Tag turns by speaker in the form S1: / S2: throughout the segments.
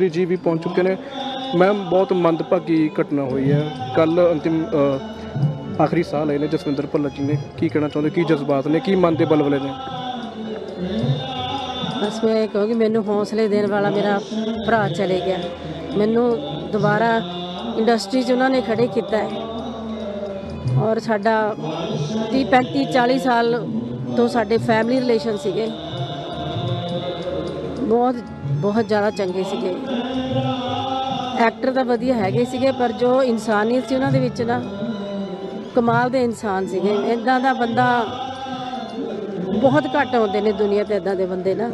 S1: ਜੀ ਜੀ ਵੀ ਪਹੁੰਚ ਚੁੱਕੇ ਨੇ। ਮੈਮ, ਬਹੁਤ ਮੰਦਭਾਗੀ ਘਟਨਾ ਹੋਈ ਹੈ। ਕੱਲ ਅੰਤਿਮ ਆਖਰੀ ਸਾਹ ਲਏ ਨੇ ਜਸਵਿੰਦਰ ਭੱਲਾ ਜੀ ਨੇ। ਕੀ ਕਹਿਣਾ ਚਾਹੁੰਦੇ, ਕੀ ਜਜ਼ਬਾਤ ਨੇ, ਕੀ ਮਨ ਦੇ ਬਲਬਲੇ ਨੇ?
S2: ਬਸ ਮੈਂ ਕਹੂੰਗੀ, ਮੈਨੂੰ ਹੌਸਲੇ ਦੇਣ ਵਾਲਾ ਮੇਰਾ ਭਰਾ ਚਲੇ ਗਿਆ। ਮੈਨੂੰ ਦੁਬਾਰਾ ਇੰਡਸਟਰੀ 'ਚ ਉਹਨਾਂ ਨੇ ਖੜੇ ਕੀਤਾ ਹੈ। ਔਰ ਸਾਡਾ 30 35 40 ਸਾਲ ਤੋਂ ਸਾਡੇ ਫੈਮਿਲੀ ਰਿਲੇਸ਼ਨ ਸੀਗੇ। ਬਹੁਤ ਬਹੁਤ ਜ਼ਿਆਦਾ ਚੰਗੇ ਸੀਗੇ। ਐਕਟਰ ਤਾਂ ਵਧੀਆ ਹੈਗੇ ਸੀਗੇ ਪਰ ਜੋ ਇਨਸਾਨੀਅਤ ਸੀ ਉਹਨਾਂ ਦੇ ਵਿੱਚ ਨਾ ਕਮਾਲ ਦੇ ਇਨਸਾਨ ਸੀਗੇ। ਇਦਾਂ ਦਾ ਬੰਦਾ ਬਹੁਤ ਘੱਟ ਆਉਂਦੇ ਨੇ ਦੁਨੀਆ ਤੇ ਇਦਾਂ ਦੇ ਬੰਦੇ ਨਾ।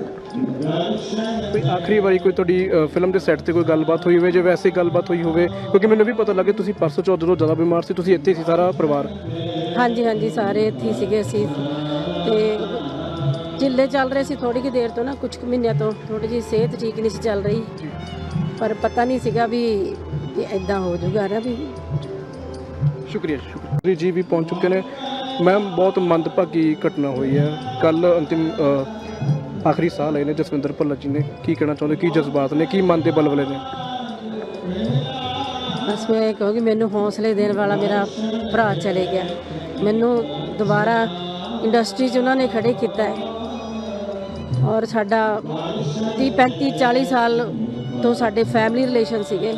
S1: ਕੋਈ ਆਖਰੀ ਵਾਰੀ ਕੋਈ ਤੁਹਾਡੀ ਫਿਲਮ ਦੇ ਸੈੱਟ ਤੇ ਕੋਈ ਗੱਲਬਾਤ ਹੋਈ ਹੋਵੇ ਜੇ ਵੈਸੇ ਗੱਲਬਾਤ ਹੋਈ ਹੋਵੇ ਕਿਉਂਕਿ ਮੈਨੂੰ ਵੀ ਪਤਾ ਲੱਗੇ ਤੁਸੀਂ ਪਰਸੋਂ ਚੌਥ ਤੋਂ ਜ਼ਿਆਦਾ ਬਿਮਾਰ ਸੀ ਤੁਸੀਂ ਇੱਥੇ ਸੀ ਸਾਰਾ ਪਰਿਵਾਰ।
S2: ਹਾਂਜੀ ਹਾਂਜੀ ਸਾਰੇ ਇੱਥੇ ਸੀਗੇ ਅਸੀਂ। ਤੇ ਢਿੱਲੇ ਚੱਲ ਰਹੇ ਸੀ ਥੋੜੀ ਕਿ ਦੇਰ ਤੋਂ ਨਾ ਕੁਝ ਕੁ ਮਹੀਨਿਆਂ ਤੋਂ ਥੋੜੀ ਜਿਹੀ ਸਿਹਤ ਠੀਕ ਨਹੀਂ ਸੀ ਚੱਲ ਰਹੀ। ਪਰ ਪਤਾ ਨਹੀਂ ਸੀਗਾ ਵੀ ਕਿ ਇਦਾਂ ਹੋ ਜਾਊਗਾ ਨਾ ਵੀ।
S1: ਸ਼ੁਕਰੀਆ ਜੀ, ਸ਼ੁਕਰੀਆ। ਜੀ ਜੀ ਵੀ ਪਹੁੰਚ ਚੁੱਕੇ ਨੇ। ਮੈਮ ਬਹੁਤ ਮੰਦਭਾਗੀ ਘਟਨਾ ਹੋਈ ਹੈ। ਕੱਲ ਅੰਤਿਮ ਆਖਰੀ ਸਾਹ ਲਏ ਨੇ ਜਸਵਿੰਦਰ ਭੱਲਾ ਜੀ ਨੇ। ਕੀ ਕਹਿਣਾ ਚਾਹੁੰਦੇ ਕੀ ਜਜ਼ਬਾਤ ਨੇ ਕੀ ਮਨ ਦੇ ਬਲਬਲੇ ਨੇ?
S2: ਬਸ ਮੈਂ ਕਹੂੰਗੀ ਮੈਨੂੰ ਹੌਸਲੇ ਦੇਣ ਵਾਲਾ ਮੇਰਾ ਭਰਾ ਚਲੇ ਗਿਆ। ਮੈਨੂੰ ਦੁਬਾਰਾ ਇੰਡਸਟਰੀ 'ਚ ਉਹਨਾਂ ਨੇ ਖੜੇ ਕੀਤਾ ਹੈ। ਔਰ ਸਾਡਾ 30 35 40 ਸਾਲ ਤੋਂ ਸਾਡੇ ਫੈਮਿਲੀ ਰਿਲੇਸ਼ਨ ਸੀਗੇ।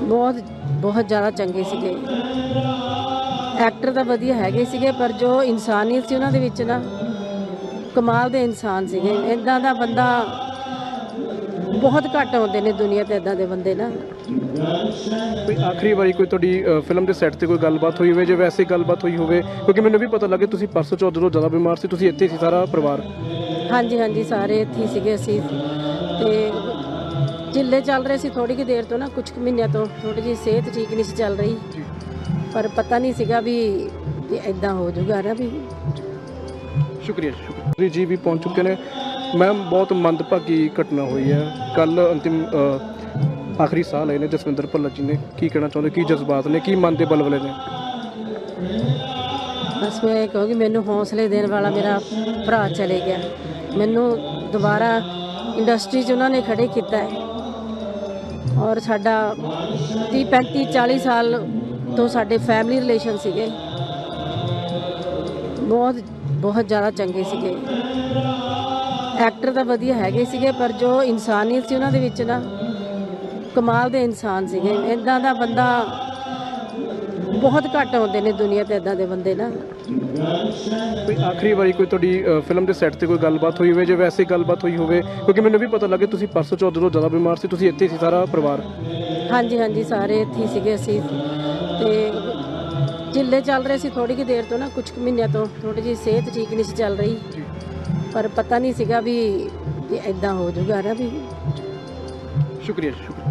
S2: ਬਹੁਤ ਬਹੁਤ ਜ਼ਿਆਦਾ ਚੰਗੇ ਸੀਗੇ। ਐਕਟਰ ਤਾਂ ਵਧੀਆ ਹੈਗੇ ਸੀਗੇ, ਪਰ ਜੋ ਇਨਸਾਨੀਅਤ ਸੀ ਉਹਨਾਂ ਦੇ ਵਿੱਚ ਨਾ, ਕਮਾਲ ਦੇ ਇਨਸਾਨ ਸੀਗੇ। ਇਦਾਂ ਦਾ ਬੰਦਾ ਬਹੁਤ ਘੱਟ ਆਉਂਦੇ ਨੇ ਦੁਨੀਆ ਤੇ ਇਦਾਂ ਦੇ ਬੰਦੇ ਨਾ।
S1: ਕੋਈ ਆਖਰੀ ਵਾਰੀ ਕੋਈ ਤੁਹਾਡੀ ਅ, ਫਿਲਮ ਦੇ ਸੈੱਟ ਤੇ ਕੋਈ ਗੱਲਬਾਤ ਹੋਈ ਹੋਵੇ ਜੇ ਵੈਸੇ ਗੱਲਬਾਤ ਹੋਈ ਹੋਵੇ ਕਿਉਂਕਿ ਮੈਨੂੰ ਵੀ ਪਤਾ ਲੱਗੇ ਤੁਸੀਂ ਪਰਸੋਂ ਚੌਥ ਤੋਂ ਜ਼ਿਆਦਾ ਬਿਮਾਰ ਸੀ ਤੁਸੀਂ ਇੱਥੇ ਸੀ ਸਾਰਾ ਪਰਿਵਾਰ।
S2: ਹਾਂਜੀ ਹਾਂਜੀ ਸਾਰੇ ਇੱਥੇ ਹੀ ਸੀਗੇ ਅਸੀਂ। ਤੇ ਢਿੱਲੇ ਚੱਲ ਰਹੇ ਸੀ ਥੋੜੀ ਕਿ ਦੇਰ ਤੋਂ ਨਾ ਕੁਝ ਕੁ ਮਹੀਨਿਆਂ ਤੋਂ ਥੋੜੀ ਜਿਹੀ ਸਿਹਤ ਠੀਕ ਨਹੀਂ ਸੀ ਚੱਲ ਰਹੀ। ਪਰ ਪਤਾ ਨਹੀਂ ਸੀਗਾ ਵੀ ਇਦਾਂ ਹੋ ਜਾਊਗਾ ਨਾ ਵੀ।
S1: ਸ਼ੁਕਰੀਆ ਜੀ, ਸ਼ੁਕਰੀਆ ਜੀ ਵੀ ਪਹੁੰਚ ਚੁੱਕੇ ਨੇ। ਮੈਮ ਬਹੁਤ ਮੰਦਭਾਗੀ ਘਟਨਾ ਹੋਈ ਹੈ। ਕੱਲ ਅੰਤਿਮ ਅ, ਆਖਰੀ ਸਾਹ ਲਏ ਨੇ ਜਸਵਿੰਦਰ ਭੱਲਾ ਜੀ ਨੇ। ਕੀ ਕਹਿਣਾ ਚਾਹੁੰਦੇ ਕੀ ਜਜ਼ਬਾਤ ਨੇ ਕੀ ਮਨ ਦੇ ਬਲਬਲੇ ਨੇ?
S2: ਬਸ ਮੈਂ ਇਹ ਕਹੂੰਗੀ ਮੈਨੂੰ ਹੌਸਲੇ ਦੇਣ ਵਾਲਾ ਮੇਰਾ ਭਰਾ ਚਲੇ ਗਿਆ। ਮੈਨੂੰ ਦੁਬਾਰਾ ਇੰਡਸਟਰੀ 'ਚ ਉਹਨਾਂ ਨੇ ਖੜੇ ਕੀਤਾ ਹੈ। ਔਰ ਸਾਡਾ 30 35 40 ਸਾਲ ਤੋਂ ਸਾਡੇ ਫੈਮਿਲੀ ਰਿਲੇਸ਼ਨ ਸੀਗੇ। ਬਹੁਤ ਬਹੁਤ ਜ਼ਿਆਦਾ ਚੰਗੇ ਸੀਗੇ। ਐਕਟਰ ਤਾਂ ਵਧੀਆ ਹੈਗੇ ਸੀਗੇ ਪਰ ਜੋ ਇਨਸਾਨੀਅਤ ਸੀ ਉਹਨਾਂ ਦੇ ਵਿੱਚ ਨਾ ਕਮਾਲ ਦੇ ਇਨਸਾਨ ਸੀਗੇ। ਇਦਾਂ ਦਾ ਬੰਦਾ ਬਹੁਤ ਘੱਟ ਆਉਂਦੇ ਨੇ ਦੁਨੀਆ ਤੇ ਇਦਾਂ ਦੇ ਬੰਦੇ ਨਾ।
S1: ਕੋਈ ਆਖਰੀ ਵਾਰੀ ਕੋਈ ਤੁਹਾਡੀ ਫਿਲਮ ਦੇ ਸੈੱਟ ਤੇ ਕੋਈ ਗੱਲਬਾਤ ਹੋਈ ਹੋਵੇ ਜੇ ਵੈਸੇ ਗੱਲਬਾਤ ਹੋਈ ਹੋਵੇ ਕਿਉਂਕਿ ਮੈਨੂੰ ਵੀ ਪਤਾ ਲੱਗੇ ਤੁਸੀਂ ਪਰਸੋਂ ਚੌਥ ਤੋਂ ਜ਼ਿਆਦਾ ਬਿਮਾਰ ਸੀ ਤੁਸੀਂ ਇੱਥੇ ਸੀ ਸਾਰਾ ਪਰਿਵਾਰ।
S2: ਹਾਂਜੀ ਹਾਂਜੀ ਸਾਰੇ ਇੱਥੇ ਸੀਗੇ ਅਸੀਂ। ਤੇ ਢਿੱਲੇ ਚੱਲ ਰਹੇ ਸੀ ਥੋੜੀ ਕਿ ਦੇਰ ਤੋਂ ਨਾ ਕੁਝ ਕੁ ਮਹੀਨਿਆਂ ਤੋਂ ਥੋੜੀ ਜਿਹੀ ਸਿਹਤ ਠੀਕ ਨਹੀਂ ਸੀ ਚੱਲ ਰਹੀ। ਪਰ ਪਤਾ ਨਹੀਂ ਸੀਗਾ ਵੀ ਕਿ ਇਦਾਂ ਹੋ ਜਾਊਗਾ ਨਾ ਵੀ।
S1: ਸ਼ੁਕਰੀਆ ਜੀ, ਸ਼ੁਕਰੀਆ।